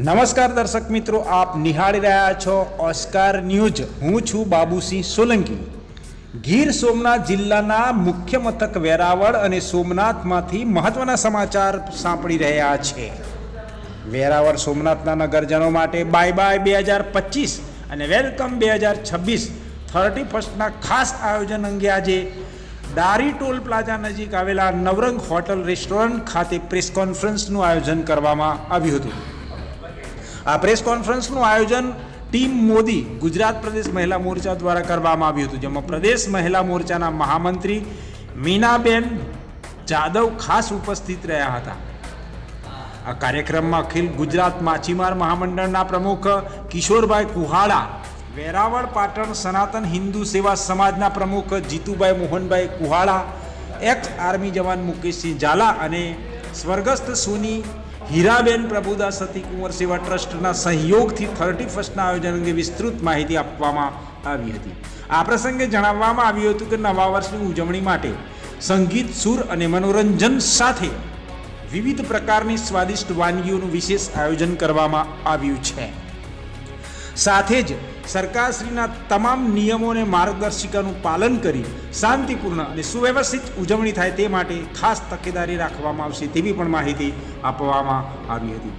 નમસ્કાર દર્શક મિત્રો, આપ નિહાળી રહ્યા છો ઓસ્કાર ન્યૂઝ. હું છું બાબુસિંહ સોલંકી. ગીર સોમનાથ જિલ્લાના મુખ્ય મથક વેરાવળ અને સોમનાથમાંથી મહત્વના સમાચાર સાંપડી રહ્યા છે. વેરાવળ સોમનાથના નગરજનો માટે બાય બાય બે હજાર પચીસ અને વેલકમ બે હજાર છવ્વીસ. થર્ટી ફર્સ્ટના ખાસ આયોજન અંગે આજે ડારી ટોલ પ્લાઝા નજીક આવેલા નવરંગ હોટલ રેસ્ટોરન્ટ ખાતે પ્રેસ કોન્ફરન્સનું આયોજન કરવામાં આવ્યું હતું. આ પ્રેસ કોન્ફરન્સનું આયોજન ટીમ મોદી, ગુજરાત પ્રદેશ મહિલા મોરચા દ્વારા કરવામાં આવ્યું હતું, જેમાં પ્રદેશ મહિલા મોરચાના મહામંત્રી મીનાબેન જાદવ ખાસ ઉપસ્થિત રહ્યા હતા. આ કાર્યક્રમમાં અખિલ ગુજરાત માછીમાર મહામંડળના પ્રમુખ કિશોરભાઈ કુહાડા, વેરાવળ પાટણ સનાતન હિન્દુ સેવા સમાજના પ્રમુખ જીતુભાઈ મોહનભાઈ કુહાડા એક્સ આર્મી જવાન મુકેશસિંહ ઝાલા અને સ્વર્ગસ્થ સોની હીરાબેન પ્રભુદાસ સતી કુંવર સેવા ટ્રસ્ટના સહયોગથી થર્ટી ફર્સ્ટના આયોજન અંગે વિસ્તૃત માહિતી આપવામાં આવી હતી. આ પ્રસંગે જણાવવામાં આવ્યું હતું કે નવા વર્ષની ઉજવણી માટે સંગીત, સુર અને મનોરંજન સાથે વિવિધ પ્રકારની સ્વાદિષ્ટ વાનગીઓનું વિશેષ આયોજન કરવામાં આવ્યું છે. સાથે જ સરકારશ્રીના તમામ નિયમો અને માર્ગદર્શિકાનું પાલન કરી શાંતિપૂર્ણ અને સુવ્યવસ્થિત ઉજવણી થાય તે માટે ખાસ તકેદારી રાખવામાં આવશે તેવી પણ માહિતી આપવામાં આવી હતી.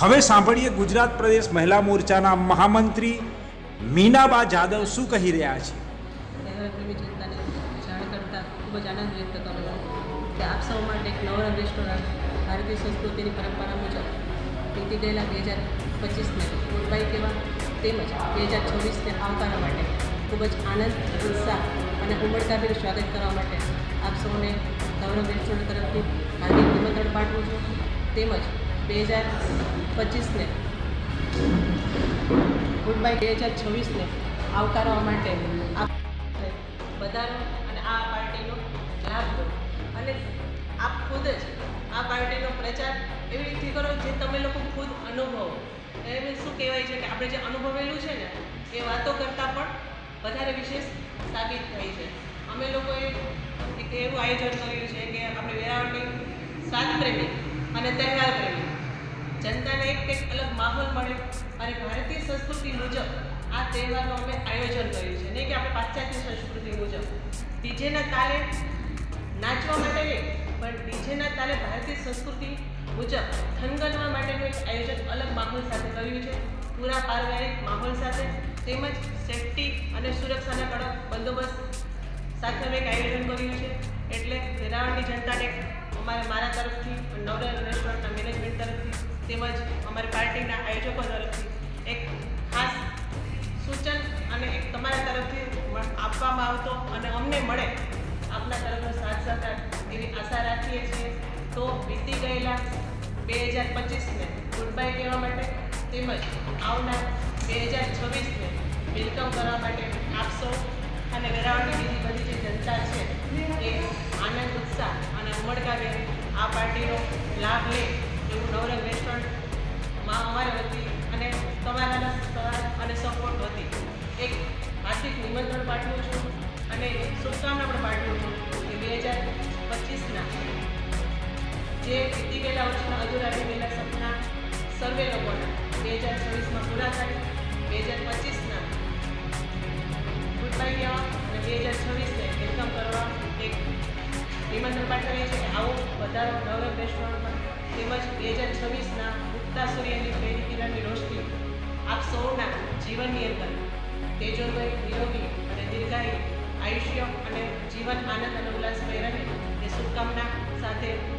હવે સાંભળીએ ગુજરાત પ્રદેશ મહિલા મોરચાના મહામંત્રી મીનાબા જાદવ શું કહી રહ્યા છે? ભારતીય સંસ્કૃતિની પરંપરા મુજબ વીતી ગયેલા બે હજાર પચીસને બાય કહેવા તેમજ બે હજાર છવ્વીસને આવકારવા માટે ખૂબ જ આનંદ, ઉત્સાહ અને ઉમળકાભેર સ્વાગત કરવા માટે આપ સૌને ગૌરવ રેસ્ટોરન્ટ તરફથી હાર્દિક નિમંત્રણ પાઠવું છું. તેમજ બે હજાર પચીસને ગુડ બાય બે હજાર છવ્વીસને આવકારવા માટે આપ બધાનો અને આ પાર્ટીનો લાભ લો. અને આપ ખુદ જ આ પાર્ટીનો પ્રચાર એવી રીતે કરો જે તમે લોકો ખુદ અનુભવો. એમ શું કહેવાય છે કે આપણે જે અનુભવેલું છે ને, એ વાતો કરતાં પણ વધારે વિશેષ સાબિત થઈ છે. અમે લોકોએ એક એવું આયોજન કર્યું છે કે આપણે વેરાવળની સાત પ્રેમી અને તહેવાર પ્રેમી, જનતાને એક કંઈક અલગ માહોલ મળે અને ભારતીય સંસ્કૃતિ મુજબ આ તહેવારનું અમે આયોજન કર્યું છે. નહીં કે આપણે પાશ્ચાત્ય સંસ્કૃતિ મુજબ. ડીજેના તાલે નાચવા માટે પણ ડીજેના તાલે ભારતીય સંસ્કૃતિ મુજબ થનગનવા માટેનું એક આયોજન અલગ માહોલ સાથે કર્યું છે. પૂરા પારિવારિક માહોલ સાથે તેમજ સેફટી અને સુરક્ષાના કડક બંદોબસ્ત સાથે અમે એક આયોજન કર્યું છે. એટલે વેરાવળની જનતાને અમારે મારા તરફથી નવરંગ રેસ્ટોરન્ટના મેનેજમેન્ટ તરફથી તેમજ અમારી પાર્ટીના આયોજકો તરફથી એક ખાસ સૂચન અને એક તમારા તરફથી આપવામાં આવતો અને અમને મળે આપના તરફનો સાથ સહકાર એવી આશા રાખીએ છીએ. તો વીતી ગયેલા બે હજાર પચીસને ગુડ બાય કહેવા માટે તેમજ આવનાર બે હજાર છવ્વીસને વેલકમ કરવા માટે આપ અને વેરાવળની બીજી બધી જે જનતા છે એ આનંદ, ઉત્સાહ અને ઉમળકાવે આ પાર્ટીનો લાભ લે એવું નવરંગ રેસ્ટોરન્ટમાં અમારા વતી અને તમારા સાથ અને સપોર્ટ વતી એક હાર્દિક નિમંત્રણ પાઠવું છું અને શુભકામના પણ પાઠવું છું કે બે હજાર પચીસના જે વીતી ગયેલા વર્ષના અધૂરા રહી સપના સર્વે લોકોના બે હજાર છવ્વીસમાં પૂરા થાય બે હજાર પચીસના ગુડબાય કહેવા અને બે હજાર છવ્વીસને વેલકમ કરવા એક નિમંત્રણ પાઠવીએ છીએ કે આવો વધારો નવરંગ રેસ્ટોરન્ટમાં તેમજ બે હજાર છવ્વીસના ઉગતા સૂર્યની પહેલી કિરણની રોશની આપ સૌના જીવનની અંદર તેજોમય નિરોગી અને દીર્ઘાયુ, આયુષ્ય અને જીવન આનંદ અને ઉલ્લાસમય રહે એ શુભકામના સાથે